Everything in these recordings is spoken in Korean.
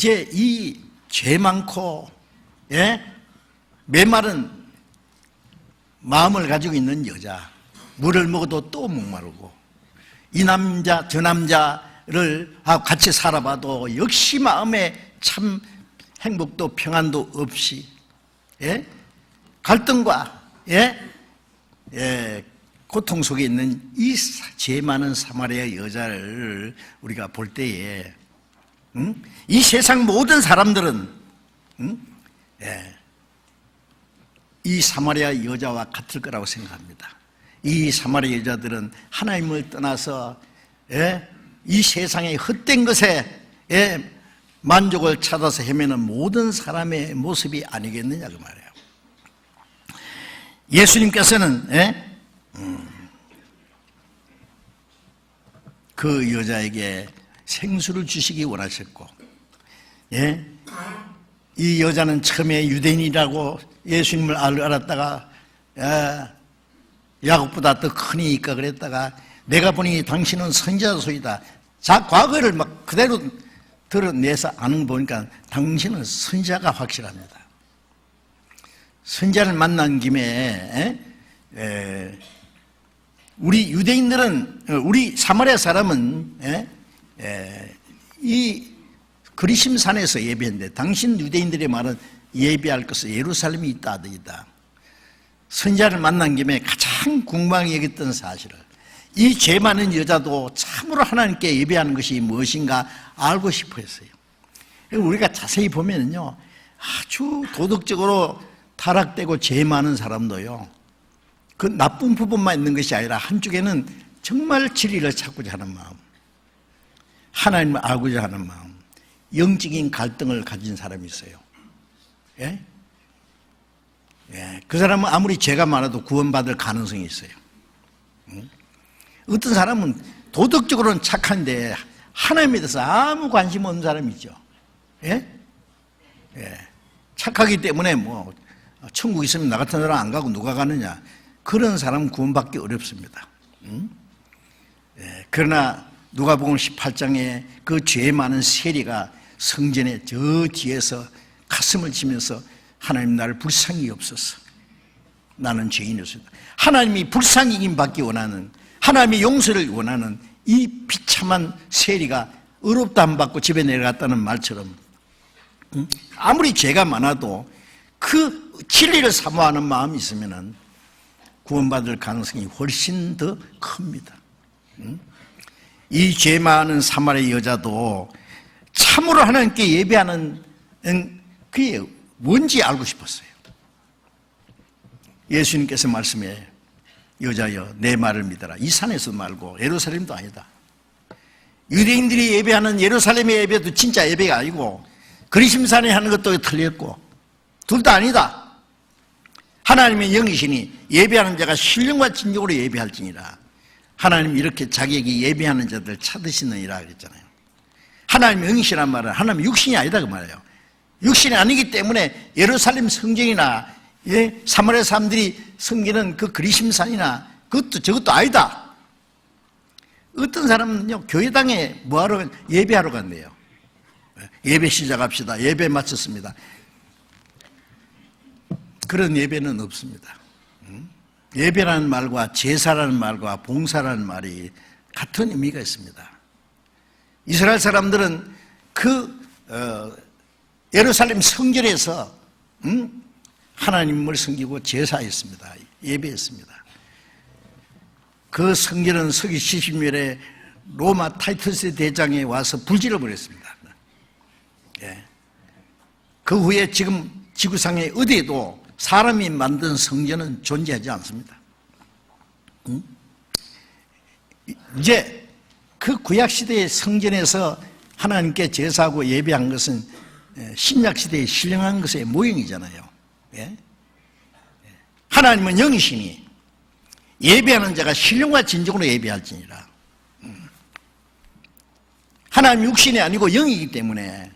이제 이 죄 많고 예? 메마른 마음을 가지고 있는 여자 물을 먹어도 또 목마르고 이 남자 저 남자를 같이 살아봐도 역시 마음에 참 행복도 평안도 없이 예? 갈등과 예? 예, 고통 속에 있는 이 죄 많은 사마리아 여자를 우리가 볼 때에 응? 이 세상 모든 사람들은 응? 예, 이 사마리아 여자와 같을 거라고 생각합니다. 이 사마리아 여자들은 하나님을 떠나서 예, 이 세상의 헛된 것에 예, 만족을 찾아서 헤매는 모든 사람의 모습이 아니겠느냐 그 말이에요. 예수님께서는 예? 음, 그 여자에게 생수를 주시기 원하셨고, 예? 이 여자는 처음에 유대인이라고 예수님을 알- 알았다가 예, 야곱보다 더 크니까 그랬다가 내가 보니 당신은 선지자소이다. 자 과거를 막 그대로 드러내서 아는 거 보니까 당신은 선지자가 확실합니다. 선지자를 만난 김에 에? 에, 우리 유대인들은 어, 우리 사마리아 사람은 에? 에, 이 그리심산에서 예배했는데 당신 유대인들의 말은 예배할 것은 예루살렘이 있다 하더이다. 선자를 만난 김에 가장 궁금하게 여겼던 사실을 이 죄 많은 여자도 참으로 하나님께 예배하는 것이 무엇인가 알고 싶어 했어요. 우리가 자세히 보면요. 아주 도덕적으로 타락되고 죄 많은 사람도요. 그 나쁜 부분만 있는 것이 아니라 한쪽에는 정말 진리를 찾고자 하는 마음, 하나님을 알고자 하는 마음, 영적인 갈등을 가진 사람이 있어요. 예? 예, 그 사람은 아무리 죄가 많아도 구원받을 가능성이 있어요. 응? 어떤 사람은 도덕적으로는 착한데 하나님에 대해서 아무 관심 없는 사람이 있죠. 예? 예. 착하기 때문에 뭐 천국 있으면 나 같은 사람 안 가고 누가 가느냐 그런 사람은 구원받기 어렵습니다. 응? 예, 그러나 누가복음 18장에 그 죄 많은 세리가 성전의 저 뒤에서 가슴을 치면서 하나님 나를 불쌍히 없어서 나는 죄인이었습니다. 하나님이 불쌍히 받기 원하는 하나님의 용서를 원하는 이 비참한 세리가 의롭다 안 받고 집에 내려갔다는 말처럼 응? 아무리 죄가 많아도 그 진리를 사모하는 마음이 있으면 구원받을 가능성이 훨씬 더 큽니다. 이 죄 많은 사마리아 여자도 참으로 하나님께 예배하는 응, 그게 뭔지 알고 싶었어요. 예수님께서 말씀해 여자여 내 말을 믿어라. 이 산에서 말고 예루살렘도 아니다. 유대인들이 예배하는 예루살렘의 예배도 진짜 예배가 아니고 그리심산에 하는 것도 틀렸고 둘 다 아니다. 하나님의 영이시니 예배하는 자가 신령과 진정으로 예배할지니라. 하나님 이렇게 자기에게 예배하는 자들 찾으시느니라 그랬잖아요. 하나님 영이시란 말은 하나님 육신이 아니다 그 말이에요. 육신이 아니기 때문에 예루살렘 성경이나 예, 사마리아 사람들이 섬기는 그 그리심산이나 그것도 저것도 아니다. 어떤 사람은요 교회당에 뭐하러 예배하러 간대요. 예배 시작합시다. 예배 마쳤습니다. 그런 예배는 없습니다. 음? 예배라는 말과 제사라는 말과 봉사라는 말이 같은 의미가 있습니다. 이스라엘 사람들은 그 어, 예루살렘 성전에서 음? 하나님을 섬기고 제사했습니다. 예배했습니다. 그 성전은 서기 70년에 로마 타이터스 대장에 와서 불질을 버렸습니다. 예. 그 후에 지금 지구상에 어디에도 사람이 만든 성전은 존재하지 않습니다. 응? 이제 그 구약 시대의 성전에서 하나님께 제사하고 예배한 것은 신약 시대에 신령한 것의 모형이잖아요. 예? 하나님은 영이시니 예배하는 자가 신령과 진정으로 예배할지니라. 음. 하나님 육신이 아니고 영이기 때문에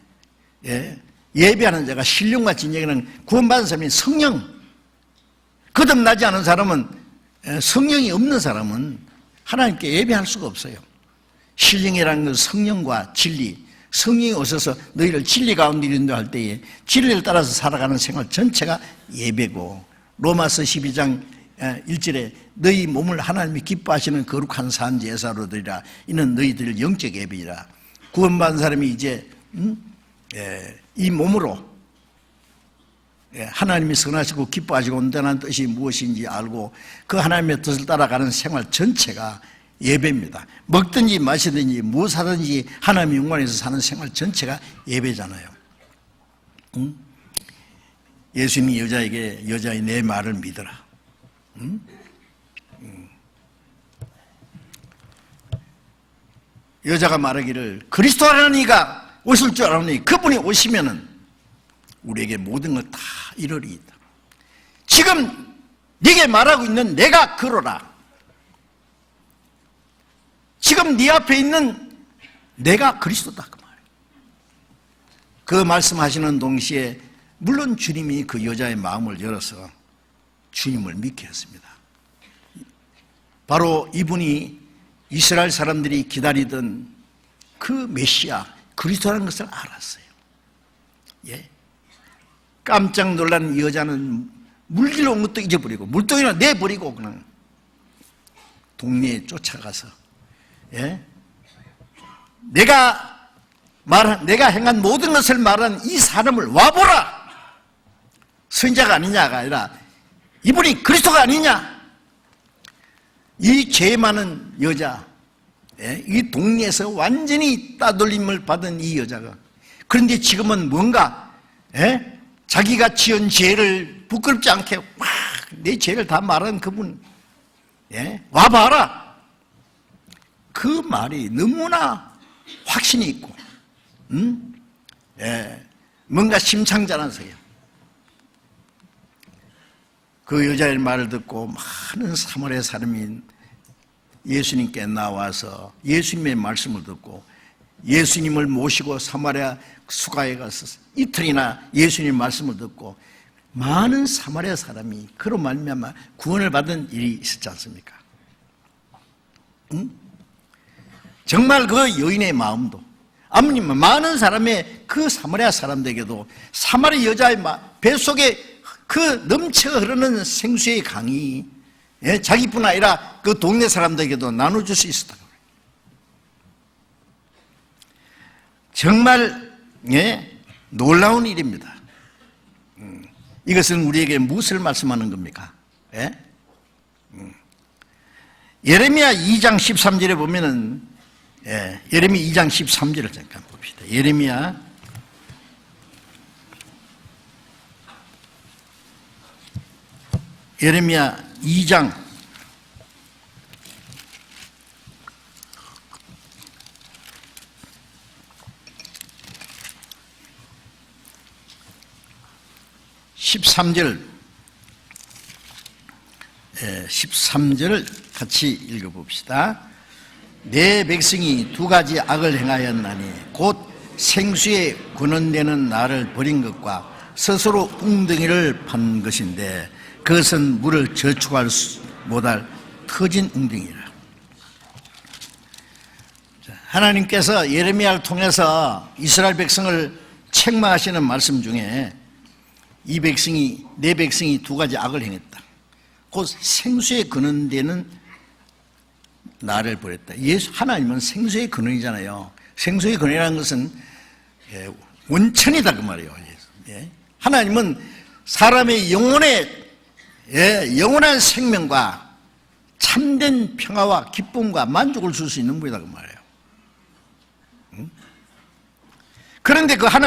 예? 예배하는 자가 신령과 진정에는 구원받은 사람이 성령. 거듭나지 않은 사람은 성령이 없는 사람은 하나님께 예배할 수가 없어요. 신령이라는 것은 성령과 진리, 성령이 오셔서 너희를 진리 가운데 인도할 때에 진리를 따라서 살아가는 생활 전체가 예배고 로마서 12장 1절에 너희 몸을 하나님이 기뻐하시는 거룩한 산 제사로 드리라 이는 너희들 영적 예배이라 구원받은 사람이 이제 음? 예, 이 몸으로 예, 하나님이 선하시고 기뻐하시고 온전한 뜻이 무엇인지 알고 그 하나님의 뜻을 따라가는 생활 전체가 예배입니다. 먹든지 마시든지 무엇하든지 하나님의 영광에서 사는 생활 전체가 예배잖아요. 응? 예수님이 여자에게 여자의 내 말을 믿어라. 응? 응. 여자가 말하기를 그리스도라는 이가 오실 줄 알았니 그분이 오시면은 우리에게 모든 것다 이르리이다. 지금 네게 말하고 있는 내가 그러라. 지금 네 앞에 있는 내가 그리스도다 그 말. 그 말씀하시는 동시에 물론 주님이 그 여자의 마음을 열어서 주님을 믿게 했습니다. 바로 이분이 이스라엘 사람들이 기다리던 그 메시아 그리스도라는 것을 알았어요. 예. 깜짝 놀란 이 여자는 물길로 온 것도 잊어버리고 물동이나 내버리고 그냥 동네에 쫓아가서 예? 내가 말 내가 행한 모든 것을 말한 이 사람을 와보라 선자가 아니냐가 아니라 이분이 그리스도가 아니냐 이 죄 많은 여자 예? 이 동네에서 완전히 따돌림을 받은 이 여자가 그런데 지금은 뭔가 예? 자기가 지은 죄를 부끄럽지 않게 막내 죄를 다 말한 그분 예? 와봐라 그 말이 너무나 확신이 있고 음? 예, 뭔가 심상찮아서요 그 여자의 말을 듣고 많은 사마리아 사람이 예수님께 나와서 예수님의 말씀을 듣고 예수님을 모시고 사마리아 수가에 가서 이틀이나 예수님 말씀을 듣고 많은 사마리아 사람이 그로 말미암아 구원을 받은 일이 있었지 않습니까? 응? 정말 그 여인의 마음도 아버님 많은 사람의 그 사마리아 사람들에게도 사마리아 여자의 뱃속에 그 넘쳐 흐르는 생수의 강이 예, 자기뿐 아니라 그 동네 사람들에게도 나눠줄 수 있었다. 정말 예, 놀라운 일입니다. 음, 이것은 우리에게 무엇을 말씀하는 겁니까? 예? 음. 예레미야 2장 13절에 보면은 예, 예레미 2장 13절을 잠깐 봅시다. 예레미야 예레미야 2장 13절 13절을 같이 읽어봅시다. 내 백성이 두 가지 악을 행하였나니 곧 생수에 근원되는 나를 버린 것과 스스로 웅덩이를 판 것인데 그것은 물을 저축할 수 못할 터진 웅덩이라. 하나님께서 예레미야를 통해서 이스라엘 백성을 책망하시는 말씀 중에 이 백성이 내 백성이 두 가지 악을 행했다. 곧 생수의 근원되는 나를 버렸다. 예수 하나님은 생수의 근원이잖아요. 생수의 근원이라는 것은 예, 원천이다 그 말이에요. 예. 하나님은 사람의 영혼의 예, 영원한 생명과 참된 평화와 기쁨과 만족을 줄 수 있는 분이다 그 말이에요. 그런데 그 하나